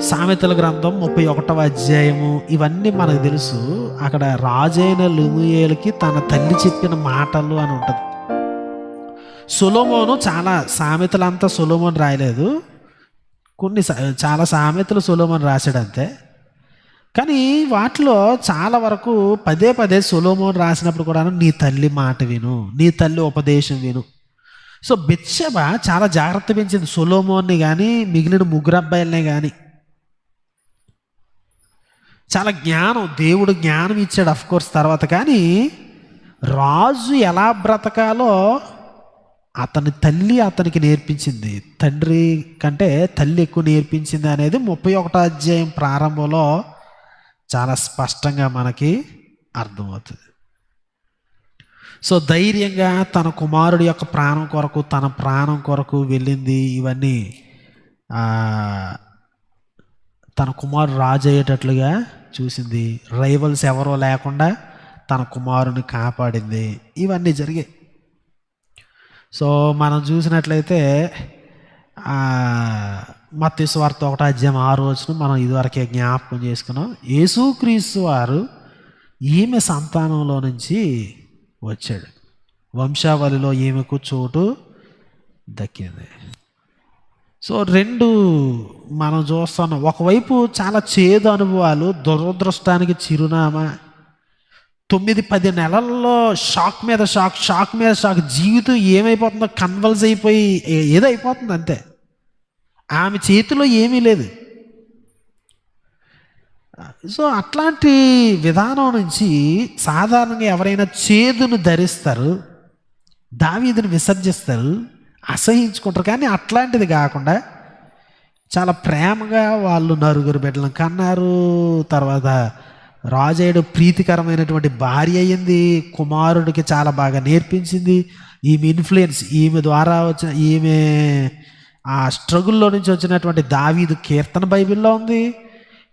సామెతల గ్రంథం ముప్పై ఒకటవ అధ్యాయము. ఇవన్నీ మనకు తెలుసు. అక్కడ రాజైన లుముయేలకి తన తల్లి చెప్పిన మాటలు అని ఉంటుంది. సులోమోను చాలా సామెతలంతా సొలోమోన్ రాయలేదు. కొన్ని సా- చాలా సామెతలు సొలోమోన్ రాశాడు అంతే కానీ వాటిలో చాలా వరకు పదే పదే సొలోమోన్ రాసినప్పుడు కూడా నీ తల్లి మాట విను నీ తల్లి ఉపదేశం విను. సో బిచ్చబ చాలా జాగ్రత్త పెంచింది సులోమోన్ని కానీ మిగిలిన ముగ్గురు అబ్బాయిలనే కానీ చాలా జ్ఞానం దేవుడు జ్ఞానం ఇచ్చాడు అఫ్ కోర్స్ తర్వాత కానీ రాజు ఎలా బ్రతకాలో అతని తల్లి అతనికి నేర్పించింది. తండ్రి కంటే తల్లి ఎక్కువ నేర్పించింది అనేది ముప్పై ఒకటో అధ్యాయం ప్రారంభంలో చాలా స్పష్టంగా మనకి అర్థమవుతుంది. సో ధైర్యంగా తన కుమారుడి యొక్క ప్రాణం కొరకు తన ప్రాణం కొరకు వెళ్ళింది ఇవన్నీ తన కుమారుడు రాజు అయ్యేటట్లుగా చూసింది. రైవల్స్ ఎవరో లేకుండా తన కుమారుని కాపాడింది. ఇవన్నీ జరిగాయి. సో మనం చూసినట్లయితే మత్తి స్వార్థ ఒకటో అధ్యాయం ఆ రోజును మనం ఇదివరకే జ్ఞాపకం చేసుకున్నాం. యేసుక్రీస్తు వారు ఈమె సంతానంలో నుంచి వచ్చాడు. వంశావళిలో ఈమెకు చోటు దక్కింది. సో రెండు మనం చూస్తున్నాం. ఒకవైపు చాలా చేదు అనుభవాలు దురదృష్టానికి చిరునామా. తొమ్మిది పది నెలల్లో షాక్ మీద షాక్ షాక్ మీద షాక్ జీవితం ఏమైపోతుందో కన్వల్స్ అయిపోయి ఏదో అయిపోతుంది అంతే. ఆమె చేతిలో ఏమీ లేదు. సో అట్లాంటి విధానం నుంచి సాధారణంగా ఎవరైనా చేదును ధరిస్తారు దావీదిని విసర్జిస్తారు అసహించుకుంటారు. కానీ అట్లాంటిది కాకుండా చాలా ప్రేమగా వాళ్ళు నలుగురు బిడ్డలను కన్నారు. తర్వాత రాజేయుడు ప్రీతికరమైనటువంటి భార్య అయ్యింది కుమారుడికి చాలా బాగా నేర్పించింది. ఈమె ఇన్ఫ్లుయెన్స్ ఈమె ద్వారా వచ్చిన ఈమె ఆ స్ట్రగుల్లో నుంచి వచ్చినటువంటి దావీదు కీర్తన బైబిల్లో ఉంది.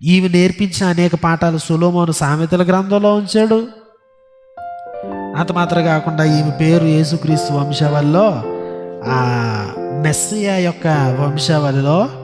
ఈమె నేర్పించిన అనేక పాఠాలు సులోమోను సామెతల గ్రంథంలో ఉంచాడు. అంత మాత్రం కాకుండా ఈమె పేరు యేసుక్రీస్తు వంశావళిలో ఆ మెస్సియా యొక్క వంశావళిలో రాయబడి